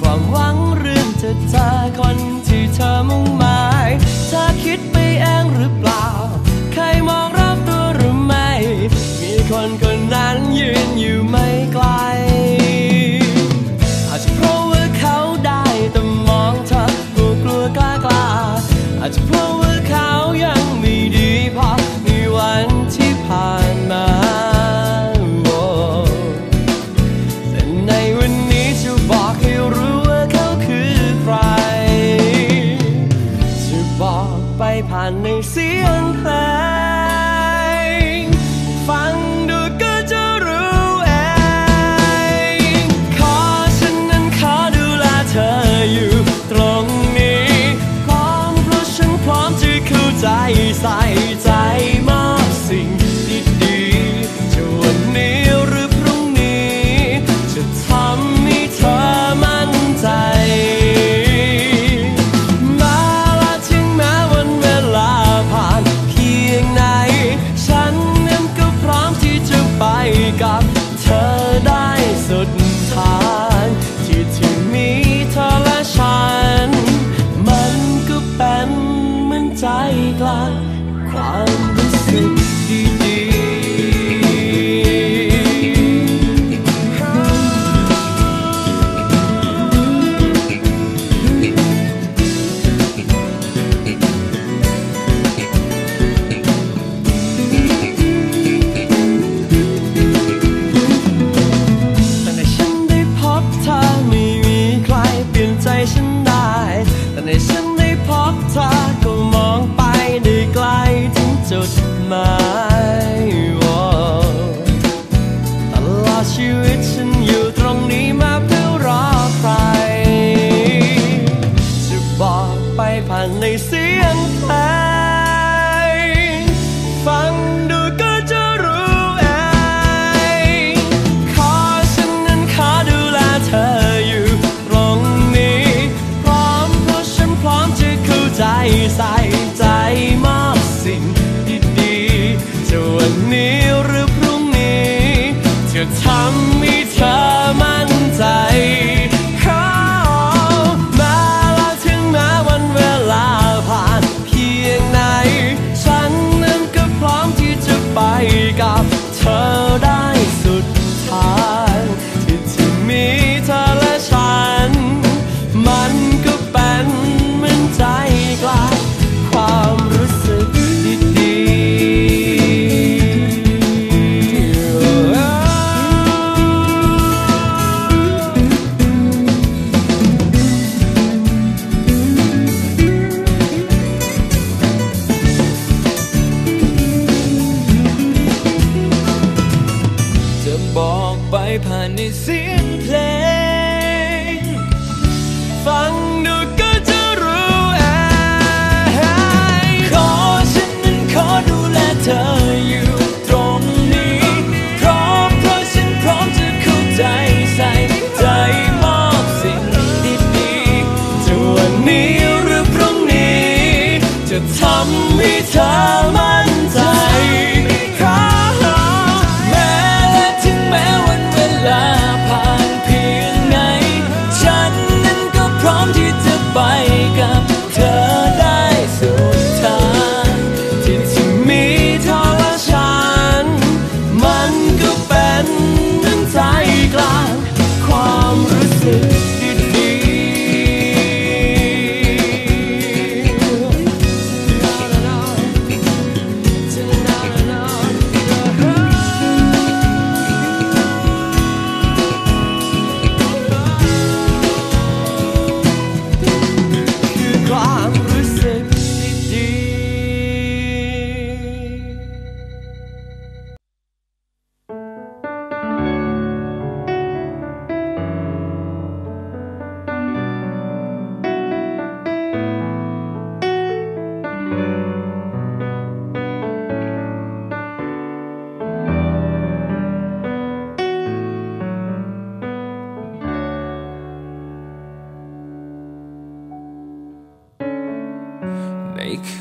ความหวังเรื่องจะจากคนที่เธอมุ่ง 再晒再 ใจใส่ใจมากสิ่งดีๆจะวันนี้หรือพรุ่งนี้จะทำให้เธอมา ออกไปผ่านในเสียงเพลง ฟัง ไปกับ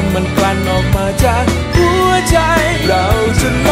ำมันกลั่นออกมาจากหัวใจ เราจะ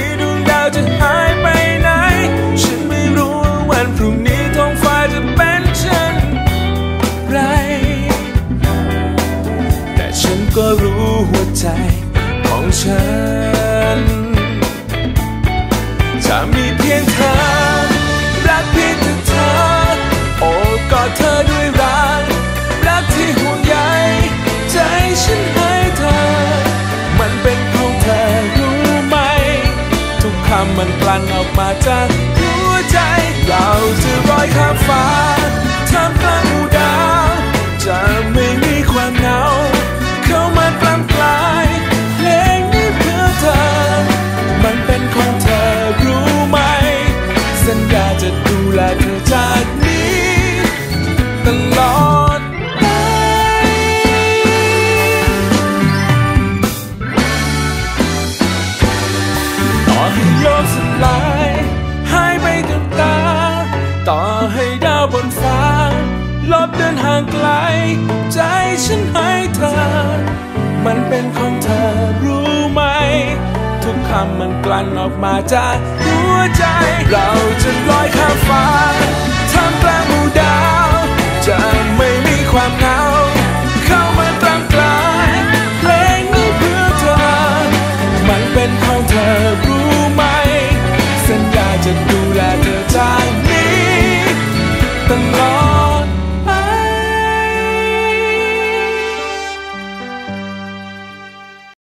ี้ มาจากหัวใจ เราจะลอยข้ามฟ้าท่ามกลางหมู่ดาวจะ ห่างไกล ใจฉันให้เธอ มันเป็นของเธอรู้ไหม ทุกคำมันกลั่นออกมาจากหัวใจ เราจะลอยข้ามฟ้าท่ามกลงมูดาว จะไม่มีความเหงา